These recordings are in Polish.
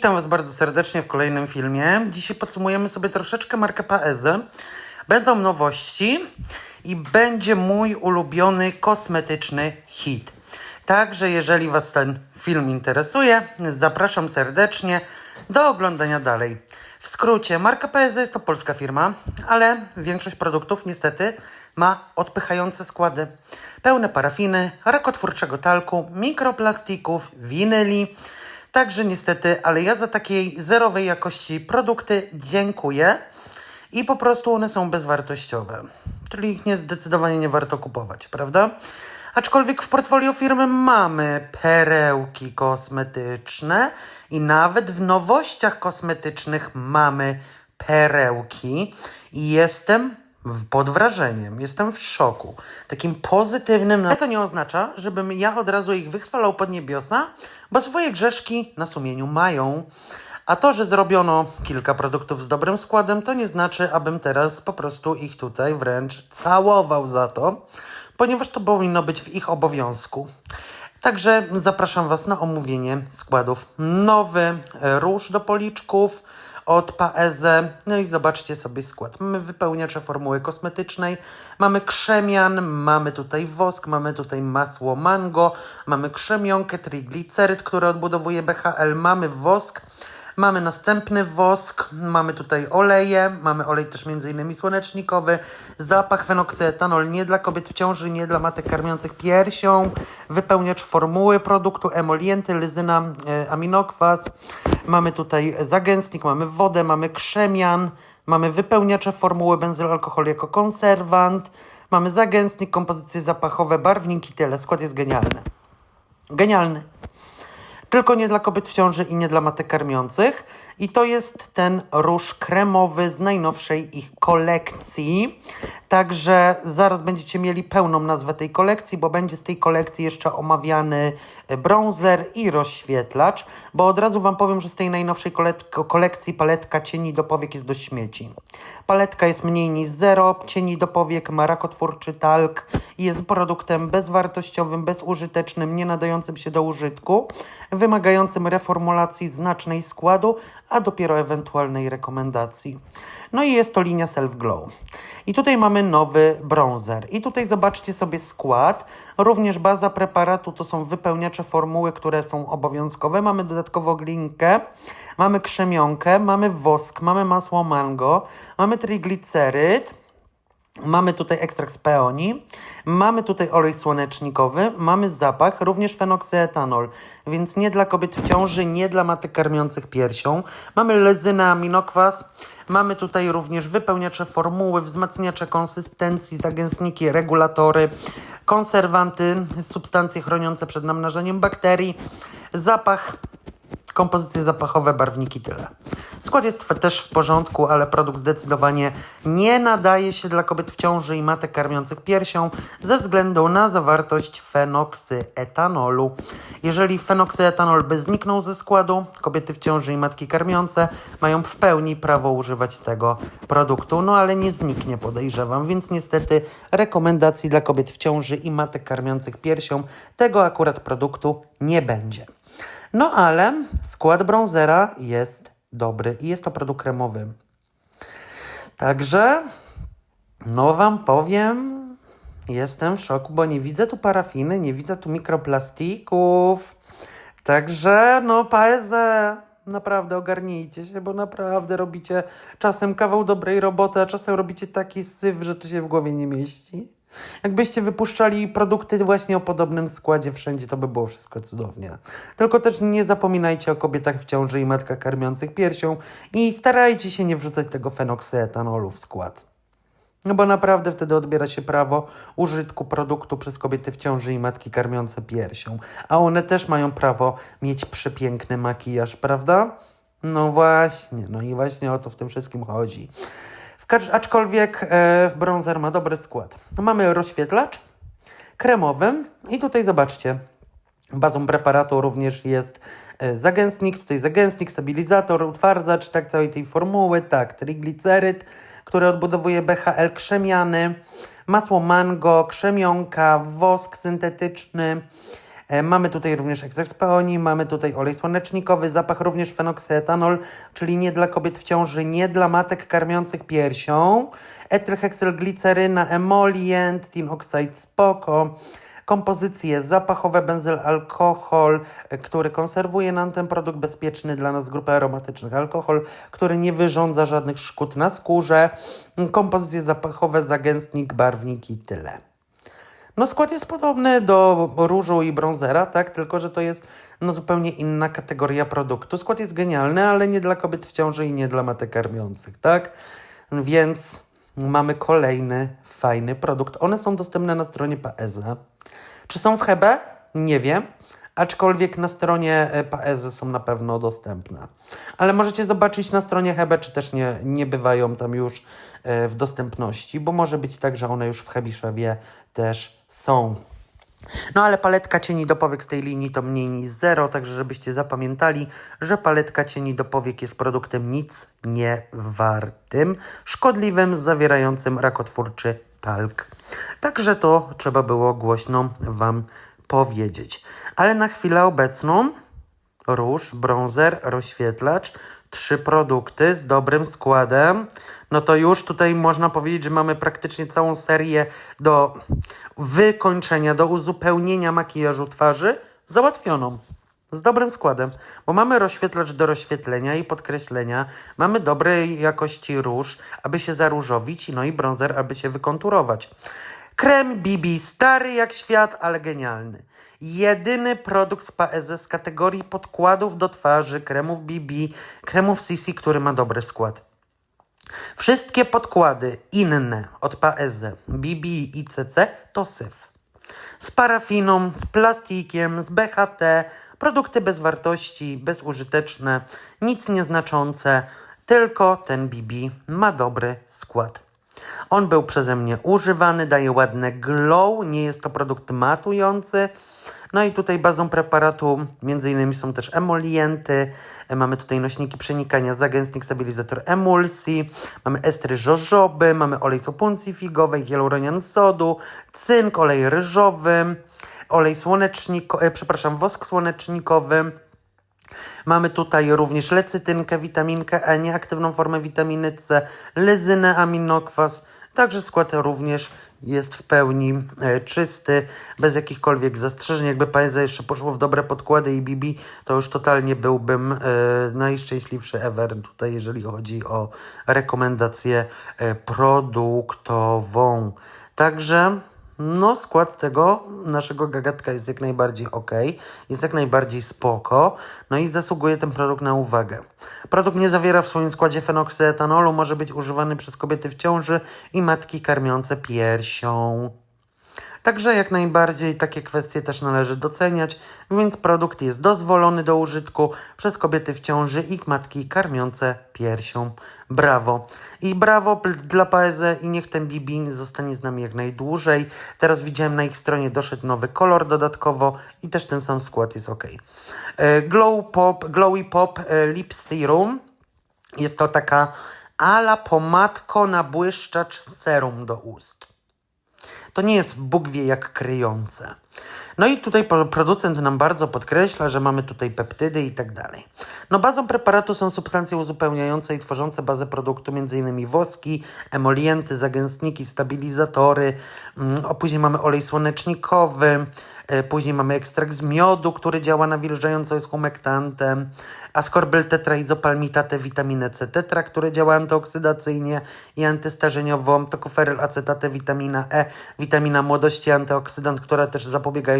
Witam Was bardzo serdecznie w kolejnym filmie. Dzisiaj podsumujemy sobie troszeczkę markę Paezę. Będą nowości i będzie mój ulubiony kosmetyczny hit. Także jeżeli Was ten film interesuje, zapraszam serdecznie do oglądania dalej. W skrócie, marka Paezę jest to polska firma, ale większość produktów niestety ma odpychające składy. Pełne parafiny, rakotwórczego talku, mikroplastików, winyli, Także niestety, ale ja za takiej zerowej jakości produkty dziękuję i po prostu one są bezwartościowe. Czyli ich nie, zdecydowanie nie warto kupować, prawda? Aczkolwiek w portfolio firmy mamy perełki kosmetyczne i nawet w nowościach kosmetycznych mamy perełki i jestem pod wrażeniem, jestem w szoku. Takim pozytywnym. Ale to nie oznacza, żebym ja od razu ich wychwalał pod niebiosa, bo swoje grzeszki na sumieniu mają. A to, że zrobiono kilka produktów z dobrym składem, to nie znaczy, abym teraz po prostu ich tutaj wręcz całował za to, ponieważ to powinno być w ich obowiązku. Także zapraszam Was na omówienie składów. Nowy e, róż do policzków od Paeze. No i zobaczcie sobie skład. Mamy wypełniacze formuły kosmetycznej, mamy krzemian, mamy tutaj wosk, mamy tutaj masło mango, mamy krzemionkę, trigliceryt, który odbudowuje BHL, mamy wosk. Mamy następny wosk, mamy tutaj oleje, mamy olej też m.in. słonecznikowy, zapach fenoksetanol nie dla kobiet w ciąży, nie dla matek karmiących piersią, wypełniacz formuły produktu, emolienty, lyzyna, e, aminokwas, mamy tutaj zagęstnik, mamy wodę, mamy krzemian, mamy wypełniacze formuły benzylalkohol jako konserwant, mamy zagęstnik, kompozycje zapachowe, barwniki, tyle. Skład jest genialny. Genialny tylko nie dla kobiet w ciąży i nie dla matek karmiących. I to jest ten róż kremowy z najnowszej ich kolekcji. Także zaraz będziecie mieli pełną nazwę tej kolekcji, bo będzie z tej kolekcji jeszcze omawiany bronzer i rozświetlacz. Bo od razu Wam powiem, że z tej najnowszej kolekcji paletka cieni do powiek jest do śmieci. Paletka jest mniej niż zero, cieni do powiek ma rakotwórczy talk i jest produktem bezwartościowym, bezużytecznym, nie nadającym się do użytku, wymagającym reformulacji znacznej składu, a dopiero ewentualnej rekomendacji. No i jest to linia Self Glow. I tutaj mamy nowy bronzer. I tutaj zobaczcie sobie skład. Również baza preparatu to są wypełniacze formuły, które są obowiązkowe. Mamy dodatkowo glinkę, mamy krzemionkę, mamy wosk, mamy masło mango, mamy trigliceryt, Mamy tutaj ekstrakt z peoni, mamy tutaj olej słonecznikowy, mamy zapach, również fenokseetanol, więc nie dla kobiet w ciąży, nie dla matek karmiących piersią. Mamy lezynę, aminokwas, mamy tutaj również wypełniacze formuły, wzmacniacze konsystencji, zagęstniki, regulatory, konserwanty, substancje chroniące przed namnażeniem bakterii, zapach, kompozycje zapachowe, barwniki, tyle. Skład jest też w porządku, ale produkt zdecydowanie nie nadaje się dla kobiet w ciąży i matek karmiących piersią ze względu na zawartość fenokseetanolu. Jeżeli fenokseetanol by zniknął ze składu, kobiety w ciąży i matki karmiące mają w pełni prawo używać tego produktu, no ale nie zniknie, podejrzewam, więc niestety rekomendacji dla kobiet w ciąży i matek karmiących piersią tego akurat produktu nie będzie. No ale skład bronzera jest dobry i jest to produkt kremowy. Także, no wam powiem, jestem w szoku, bo nie widzę tu parafiny, nie widzę tu mikroplastików. Także, no paezę, naprawdę ogarnijcie się, bo naprawdę robicie czasem kawał dobrej roboty, a czasem robicie taki syf, że to się w głowie nie mieści. Jakbyście wypuszczali produkty właśnie o podobnym składzie wszędzie, to by było wszystko cudownie. Tylko też nie zapominajcie o kobietach w ciąży i matkach karmiących piersią i starajcie się nie wrzucać tego fenokseetanolu w skład. No bo naprawdę wtedy odbiera się prawo użytku produktu przez kobiety w ciąży i matki karmiące piersią. A one też mają prawo mieć przepiękny makijaż, prawda? No właśnie, no i właśnie o to w tym wszystkim chodzi. Aczkolwiek e, bronzer ma dobry skład. Mamy rozświetlacz kremowy i tutaj zobaczcie, Bazą preparatu również jest e, zagęstnik, tutaj zagęstnik, stabilizator, utwardzacz, tak, całej tej formuły, tak, trigliceryt, który odbudowuje BHL krzemiany, masło mango, krzemionka, wosk syntetyczny, Mamy tutaj również z peonii, mamy tutaj olej słonecznikowy, zapach również fenoksetanol, czyli nie dla kobiet w ciąży, nie dla matek karmiących piersią. Etylheksyl-gliceryna, emolient, tin oxide spoko. Kompozycje zapachowe, benzyl, alkohol, e, który konserwuje nam ten produkt bezpieczny dla nas, grupy aromatycznych, alkohol, który nie wyrządza żadnych szkód na skórze, kompozycje zapachowe, zagęstnik, barwnik i tyle. No skład jest podobny do różu i brązera, tak? Tylko, że to jest no, zupełnie inna kategoria produktu. Skład jest genialny, ale nie dla kobiet w ciąży i nie dla matek karmiących, tak? Więc mamy kolejny fajny produkt. One są dostępne na stronie Paeza. Czy są w Hebe? Nie wiem. Aczkolwiek na stronie e, Paezy są na pewno dostępne. Ale możecie zobaczyć na stronie Hebe, czy też nie, nie bywają tam już e, w dostępności, bo może być tak, że one już w Hebiszewie też są. No ale paletka cieni do powiek z tej linii to mniej niż zero, także żebyście zapamiętali, że paletka cieni do powiek jest produktem nic nie wartym, szkodliwym, zawierającym rakotwórczy talk. Także to trzeba było głośno Wam powiedzieć. Ale na chwilę obecną róż, brązer, rozświetlacz, trzy produkty z dobrym składem, no to już tutaj można powiedzieć, że mamy praktycznie całą serię do wykończenia, do uzupełnienia makijażu twarzy załatwioną. Z dobrym składem, bo mamy rozświetlacz do rozświetlenia i podkreślenia, mamy dobrej jakości róż, aby się zaróżowić, no i bronzer, aby się wykonturować. Krem BB, stary jak świat, ale genialny. Jedyny produkt z Paeze z kategorii podkładów do twarzy, kremów BB, kremów CC, który ma dobry skład. Wszystkie podkłady inne od Paeze, BB i CC to syf. Z parafiną, z plastikiem, z BHT, produkty bez wartości, bezużyteczne, nic nieznaczące, tylko ten BB ma dobry skład. On był przeze mnie używany, daje ładne glow, nie jest to produkt matujący. No i tutaj bazą preparatu między innymi są też emolienty, mamy tutaj nośniki przenikania, zagęstnik, stabilizator emulsji, mamy estry żożoby, mamy olej sopuncji figowej, hialuronian sodu, cynk, olej ryżowy, olej słonecznikowy, e, przepraszam, wosk słonecznikowy, Mamy tutaj również lecytynkę, witaminkę E, nieaktywną formę witaminy C, lezynę, aminokwas. Także skład również jest w pełni e, czysty, bez jakichkolwiek zastrzeżeń. Jakby Paeza jeszcze poszło w dobre podkłady i BB, to już totalnie byłbym e, najszczęśliwszy ever tutaj, jeżeli chodzi o rekomendację e, produktową. Także no, skład tego naszego gagatka jest jak najbardziej ok, jest jak najbardziej spoko, no i zasługuje ten produkt na uwagę. Produkt nie zawiera w swoim składzie fenoksetanolu, może być używany przez kobiety w ciąży i matki karmiące piersią. Także jak najbardziej takie kwestie też należy doceniać, więc produkt jest dozwolony do użytku przez kobiety w ciąży i matki karmiące piersią. Brawo. I brawo dla Paeze i niech ten BB zostanie z nami jak najdłużej. Teraz widziałem na ich stronie doszedł nowy kolor dodatkowo i też ten sam skład jest ok. E, Glow Pop, Glowy Pop e, Lip Serum. Jest to taka ala pomadko na błyszczacz serum do ust. To nie jest Bóg wie jak kryjące. No i tutaj pro- producent nam bardzo podkreśla, że mamy tutaj peptydy i tak dalej. No bazą preparatu są substancje uzupełniające i tworzące bazę produktu, m.in. woski, emolienty, zagęstniki, stabilizatory, mm, a później mamy olej słonecznikowy, później mamy ekstrakt z miodu, który działa nawilżająco, jest humektantem, ascorbyl tetraizopalmitate, witaminę C tetra, które działa antyoksydacyjnie i antystarzeniowo, tokoferyl acetate, witamina E, witamina młodości, antyoksydant, która też zapobiega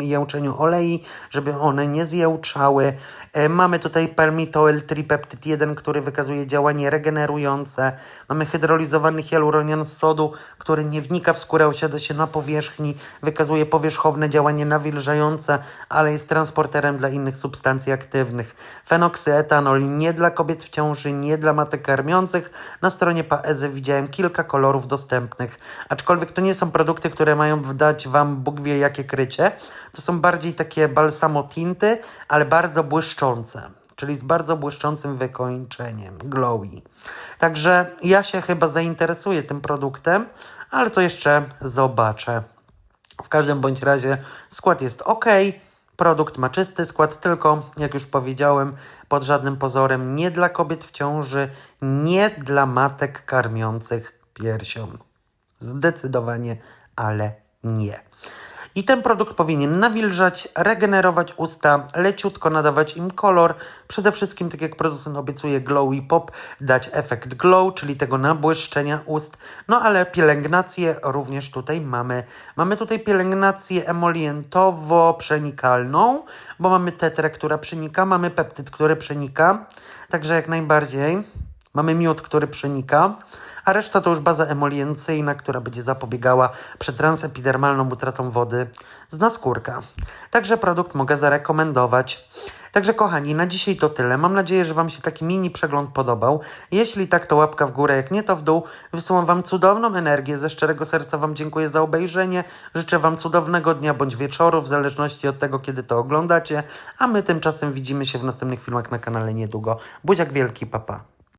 jęczeniu olei, żeby one nie zjełczały. E, Mamy tutaj permitoyl tripeptyd 1, który wykazuje działanie regenerujące. Mamy hydrolizowany hialuronian sodu, który nie wnika w skórę, osiada się na powierzchni, wykazuje powierzchowne działanie nawilżające, ale jest transporterem dla innych substancji aktywnych. Fenoksetanol nie dla kobiet w ciąży, nie dla matek karmiących. Na stronie Paeze widziałem kilka kolorów dostępnych, aczkolwiek to nie są produkty, które mają dać Wam Bóg wie jakie krycie. To są bardziej takie balsamo tinty, ale bardzo błyszczące czyli z bardzo błyszczącym wykończeniem, glowy. Także ja się chyba zainteresuję tym produktem, ale to jeszcze zobaczę. W każdym bądź razie skład jest ok. Produkt ma czysty skład, tylko jak już powiedziałem, pod żadnym pozorem nie dla kobiet w ciąży, nie dla matek karmiących piersią. Zdecydowanie, ale nie. I ten produkt powinien nawilżać, regenerować usta, leciutko nadawać im kolor. Przede wszystkim, tak jak producent obiecuje, glow i pop, dać efekt glow, czyli tego nabłyszczenia ust. No ale pielęgnację również tutaj mamy. Mamy tutaj pielęgnację emolientowo-przenikalną, bo mamy tetrę, która przenika, mamy peptyd, który przenika. Także jak najbardziej. Mamy miód, który przenika, a reszta to już baza emoliencyjna, która będzie zapobiegała przetransepidermalną utratą wody z naskórka. Także produkt mogę zarekomendować. Także kochani, na dzisiaj to tyle. Mam nadzieję, że Wam się taki mini przegląd podobał. Jeśli tak, to łapka w górę, jak nie, to w dół. Wysyłam Wam cudowną energię. Ze szczerego serca Wam dziękuję za obejrzenie. Życzę Wam cudownego dnia bądź wieczoru, w zależności od tego, kiedy to oglądacie. A my tymczasem widzimy się w następnych filmach na kanale niedługo. Buziak wielki, papa.